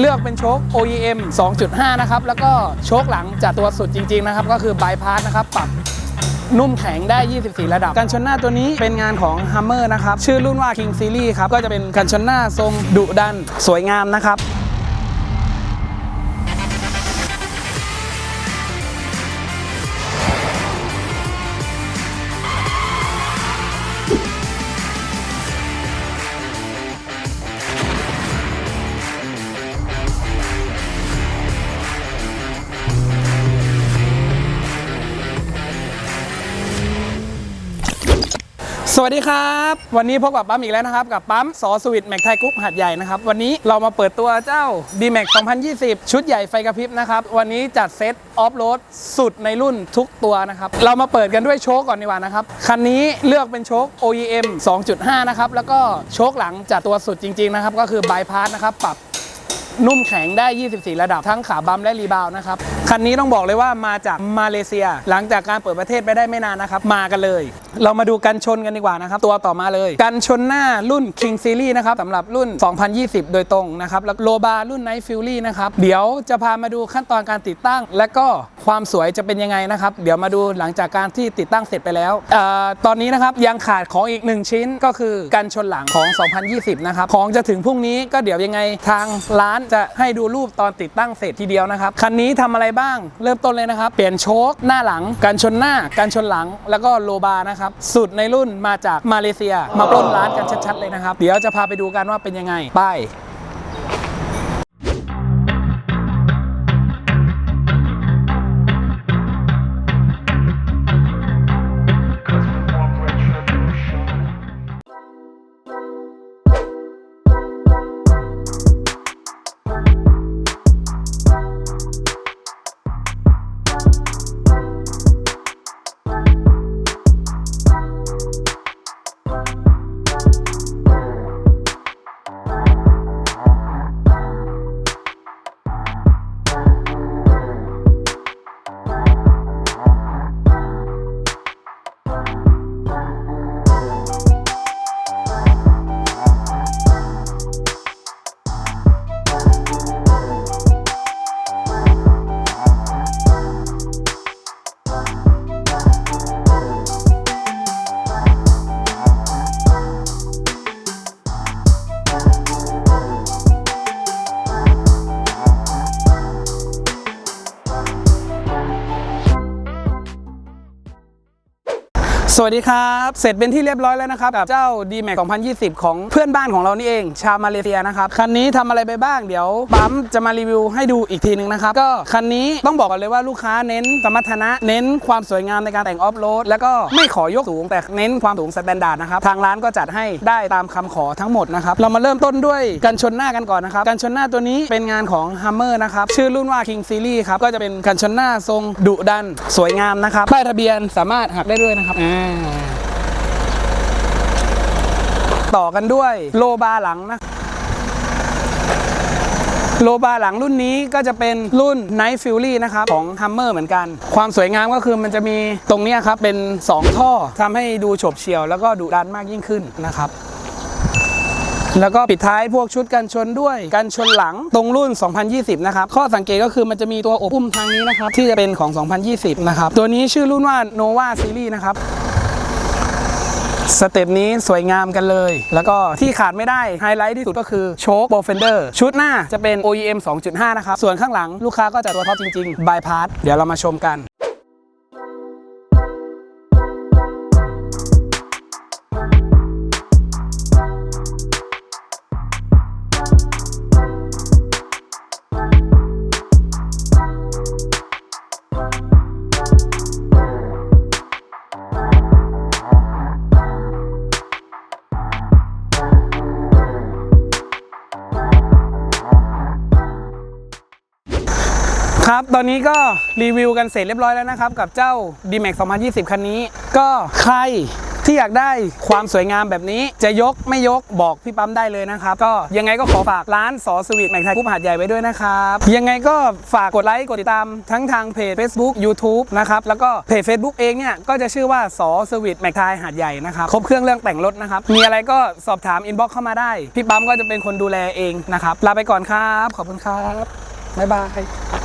เลือกเป็นโชค OEM 2.5 นะครับ แล้วก็โชคหลังจากตัวสุดจริง ๆ นะครับ ก็คือบายพาสนะครับ ปรับนุ่มแข็งได้ 24 ระดับ กันชนหน้าตัวนี้เป็นงานของ Hummer นะครับ ชื่อรุ่นว่า King Series ครับ ก็จะเป็นกันชนหน้าทรงดุดัน สวยงามนะครับ สวัสดีครับ วันนี้พบกับปั๊มอีกแล้วนะครับ กับปั๊มสอสวิตแม็กไทยกรุ๊ปหัดใหญ่นะครับ วันนี้เรามาเปิดตัวเจ้า d m a x 2020 ชุดใหญ่ไฟกระพริบนะครับ วันนี้จัดเซตออฟโรดสุดในรุ่นทุกตัวนะครับ เรามาเปิดกันด้วยโชคก่อนดีกว่านะครับ คันนี้เลือกเป็นโชค OEM 2.5 นะครับ แล้วก็โชคหลังจัดตัวสุดจริง ๆ นะครับ ก็คือบายพาสนะครับปรับ นุ่มแข็งได้ 24 ระดับ ทั้งขาบัมและรีบาวนะครับ คันนี้ต้องบอกเลยว่ามาจากมาเลเซีย หลังจากการเปิดประเทศไปได้ไม่นานนะครับ มากันเลย เรามาดูกันชนกันดีกว่านะครับ ตัวต่อมาเลย กันชนหน้ารุ่น King Series นะครับสำหรับรุ่น 2020 โดยตรงนะครับ แล้วโลบารุ่น Night Fury นะครับ เดี๋ยวจะพามาดูขั้นตอนการติดตั้ง และก็ความสวยจะเป็นยังไงนะครับ เดี๋ยวมาดูหลังจากการที่ติดตั้งเสร็จไปแล้วออตอนนี้นะครับยังขาดของอีกหนึ่งชิ้นก็คือกันชนหลังของ 2020 นะครับ ของจะถึงพรุ่งนี้ก็เดี๋ยวยังไงทางร้านจะให้ดูรูปตอนติดตั้งเสร็จทีเดียวนะครับ คันนี้ทำอะไรบ้าง เริ่มต้นเลยนะครับ เปลี่ยนโชคหน้าหลังกันชนหน้ากันชนหลังแล้วก็โลบานะครับสุดในรุ่นมาจากมาเลเซีย มาปล้นร้านกันชัดๆเลยนะครับ เดี๋ยวจะพาไปดูกันว่าเป็นยังไงไป สวัสดีครับ เสร็จเป็นที่เรียบร้อยแล้วนะครับกับเจ้า d m a x 2020 ของเพื่อนบ้านของเรานี่เอง ชาวมาเลเซียนะครับ คันนี้ทำอะไรไปบ้างเดี๋ยวปั๊มจะมารีวิวให้ดูอีกทีหนึ่งนะครับ ก็คันนี้ต้องบอกกันเลยว่าลูกค้าเน้นสมรรถนะ เน้นความสวยงามในการแต่งออฟโรดแล้วก็ไม่ขอยกสูงแต่เน้นความสูงสแตนดาร์ดนะครับทางร้านก็จัดให้ได้ตามคำขอทั้งหมดนะครับเรามาเริ่มต้นด้วยกันชนหน้ากันก่อนนะครับกันชนหน้าตัวนี้เป็นงานของ Hummer นะครับชื่อรุ่นว่า King Series ครับก็จะเป็นกันชนหน้าทรงดุดัน สวยงามนะครับป้ายทะเบียนสามารถหักได้ด้วยนะครับอ่าต่อกันด้วยโลบาหลังนะ โลบาหลังรุ่นนี้ก็จะเป็นรุ่น Night Fury นะครับ ของ Hummer เหมือนกัน ความสวยงามก็คือมันจะมีตรงนี้ครับ เป็น 2 ท่อทำให้ดูโฉบเฉี่ยว แล้วก็ดุดันมากยิ่งขึ้นนะครับแล้วก็ปิดท้ายพวกชุดกันชนด้วย กันชนหลังตรงรุ่น 2020 นะครับ ข้อสังเกตก็คือมันจะมีตัวอบอุ้มทางนี้นะครับ ที่จะเป็นของ 2020 นะครับ ตัวนี้ชื่อรุ่นว่า Nova Series นะครับ สเต็ปนี้สวยงามกันเลย แล้วก็ที่ขาดไม่ได้ไฮไลท์ที่สุดก็คือโชคโบว์เฟนเดอร์ชุดหน้าจะเป็น OEM 2.5 นะครับ ส่วนข้างหลังลูกค้าก็จะตัวท็อปจริงๆบายพาสเดี๋ยวเรามาชมกัน ครับ ตอนนี้ก็รีวิวกันเสร็จเรียบร้อยแล้วนะครับ กับเจ้า d m a x 2020 คันนี้ ก็ใครที่อยากได้ความสวยงามแบบนี้จะยกไม่ยกบอกพี่ปั๊มได้เลยนะครับ ก็ยังไงก็ขอฝากร้านสอสวีทแม็กไทยกุ๊ปหาดใหญ่ไว้ด้วยนะครับ ยังไงก็ฝากกดไลค์กดติดตามทั้งทางเพจ Facebook YouTube นะครับ แล้วก็เพจ Facebook เองเนี่ย ก็จะชื่อว่าสอสวีทแม็กไทยหาดใหญ่นะครับ ครบเครื่องเรื่องแต่งรถนะครับ มีอะไรก็สอบถามอินบ็อกเข้ามาได้ พี่ปั๊มก็จะเป็นคนดูแลเองนะครับลาไปก่อนครับ ขอบคุณครับบ๊ายบาย